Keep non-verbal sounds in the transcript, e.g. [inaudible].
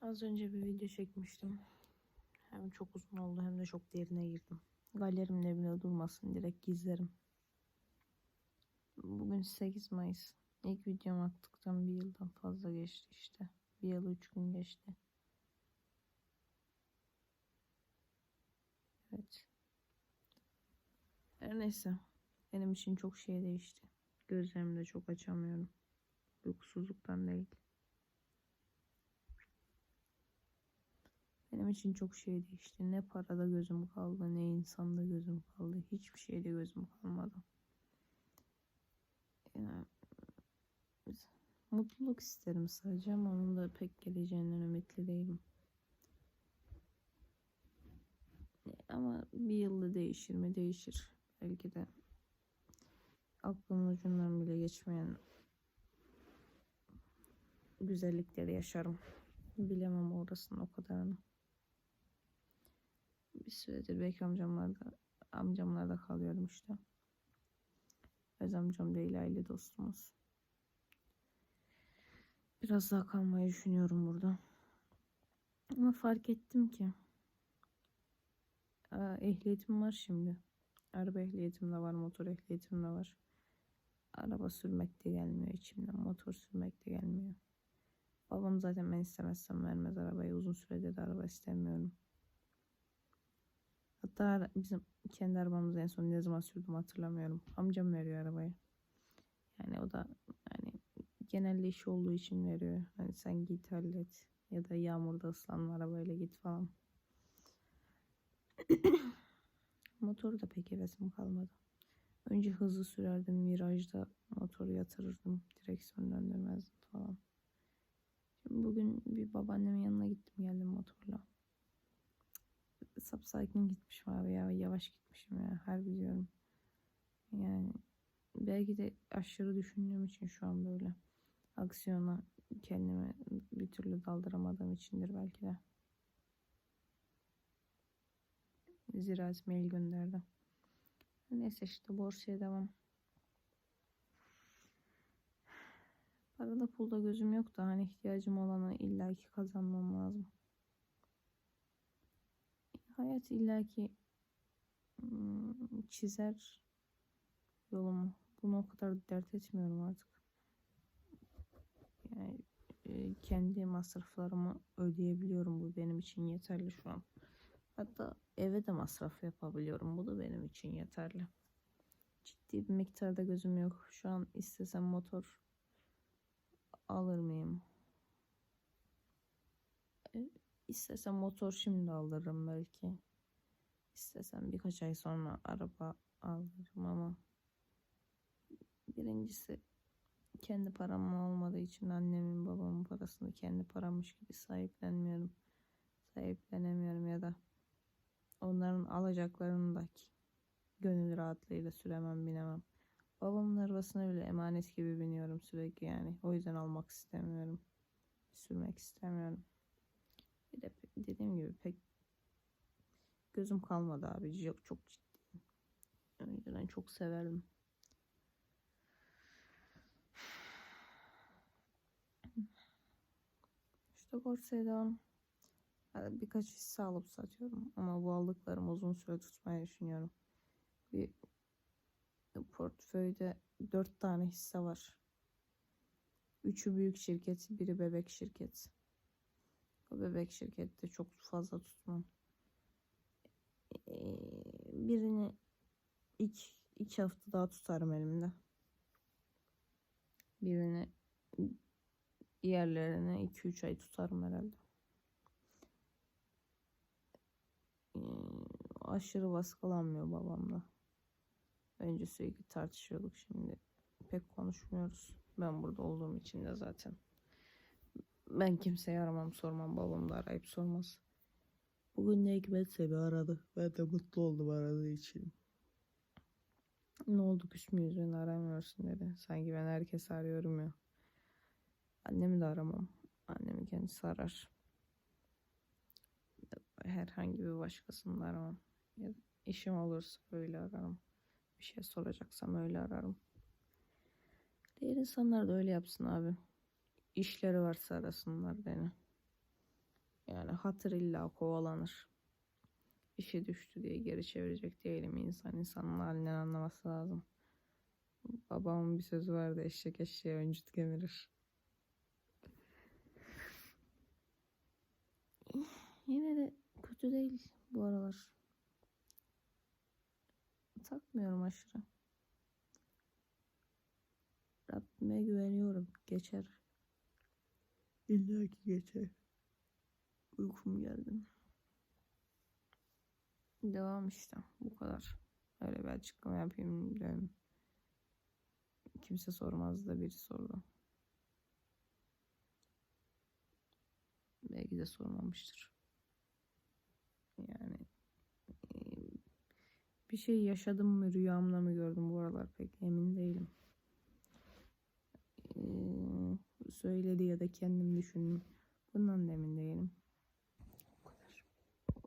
Az önce bir video çekmiştim. Hem çok uzun oldu hem de çok derine girdim. Galerimde bile durmasın direkt gizlerim. Bugün 8 Mayıs. İlk videomu attıktan bir yıldan fazla geçti işte. Bir yıl üç gün geçti. Evet. Her neyse. Benim için çok şey değişti. Gözlerimi de çok açamıyorum. Uykusuzluktan değil. Benim için çok şey değişti. Ne parada gözüm kaldı, ne insanda gözüm kaldı. Hiçbir şeyde gözüm kalmadı. Yani, mutluluk isterim sadece ama onun da pek geleceğinden ümitli değilim. Ama bir yılda değişir mi? Değişir. Belki de aklımın ucundan bile geçmeyen güzellikleri yaşarım. Bilemem orasını o kadarını. Bir süredir belki amcamlarda amcamlarda kalıyorum işte. Öz amcam değil aile dostumuz. Biraz daha kalmayı düşünüyorum burada. Ama fark ettim ki ehliyetim var şimdi. Araba ehliyetim de var, motor ehliyetim de var. Araba sürmek de gelmiyor içimden, motor sürmek de gelmiyor. Babam zaten ben istemezsem vermez arabayı. Uzun süredir de araba istemiyorum. Hatta bizim kendi arabamızı en son ne zaman sürdüm hatırlamıyorum. Amcam veriyor arabayı. Yani o da hani genelde iş olduğu için veriyor. Hani sen git hallet ya da yağmurda ıslanma arabayla git falan. [coughs] Motoru da pek hevesim kalmadı. Önce hızlı sürerdim. Virajda motoru yatırırdım. Direksiyon döndürmezdim falan. Şimdi bugün bir babaannemin yanına gittim geldim motorla. Sapsakin gitmişim abi ya. Yavaş gitmişim ya. Harbi diyorum. Yani belki de aşırı düşündüğüm için şu an böyle aksiyona kendimi bir türlü daldıramadığım içindir belki de. Ziraat mail gönderdi. Neyse işte borsaya devam. Parada pulda gözüm yok da hani ihtiyacım olanı illaki kazanmam lazım. Hayat illaki çizer yolumu. Bunu o kadar dert etmiyorum artık. Yani e, kendi masraflarımı ödeyebiliyorum. Bu benim için yeterli şu an. Hatta eve de masraf yapabiliyorum. Bu da benim için yeterli. Ciddi bir miktarda gözüm yok. Şu an istesem motor alır mıyım? İstesem motor şimdi alırım belki. İstesem birkaç ay sonra araba alırım ama birincisi kendi param olmadığı için annemin babamın parasını kendi parammış gibi sahiplenmiyorum. Sahiplenemiyorum ya da onların alacaklarını da gönül rahatlığıyla süremem binemem. Babamın arabasına bile emanet gibi biniyorum sürekli yani. O yüzden almak istemiyorum. Sürmek istemiyorum. Bir de dediğim gibi pek gözüm kalmadı abi. Çok, çok ciddi. Önceden çok severdim. İşte. Yani birkaç hisse alıp satıyorum. Ama bu aldıklarımı uzun süre tutmayı düşünüyorum. Bir portföyde dört tane hisse var. Üçü büyük şirket, biri bebek şirket. Bebek şirkette çok fazla tutmam. Ee, birini ilk iki hafta daha tutarım elimde. Birini diğerlerini iki üç ay tutarım herhalde. Ee, aşırı baskılanmıyor babamla. Önce sürekli tartışıyorduk şimdi pek konuşmuyoruz. Ben burada olduğum için de zaten. Ben kimseye aramam sormam. Babam da arayıp sormaz. Bugün ne hikmetse bir aradı. Ben de mutlu oldum aradığı için. Ne oldu küs müyüz beni aramıyorsun dedi. Sanki ben herkes arıyorum ya. Annemi de aramam. Annemi kendisi arar. Herhangi bir başkasını da aramam. Ya işim olursa öyle ararım. Bir şey soracaksam öyle ararım. Diğer insanlar da öyle yapsın abi. İşleri varsa arasınlar beni. Yani hatır illa kovalanır. İşe düştü diye geri çevirecek değilim insan. insanın halinden anlaması lazım. Babamın bir sözü vardı eşek eşeğe öncüt kemirir. Yine de kötü değil bu aralar. Takmıyorum aşırı. Rabbime güveniyorum. Geçer. İlla ki geçer. Uykum geldi. Devam işte. Bu kadar. Öyle bir açıklama yapayım diyorum. Kimse sormaz da biri sordu. Belki de sormamıştır. Yani e, bir şey yaşadım mı rüyamda mı gördüm bu aralar pek emin değilim. Ee, söyledi ya da kendim düşündüm. Bundan da emin değilim.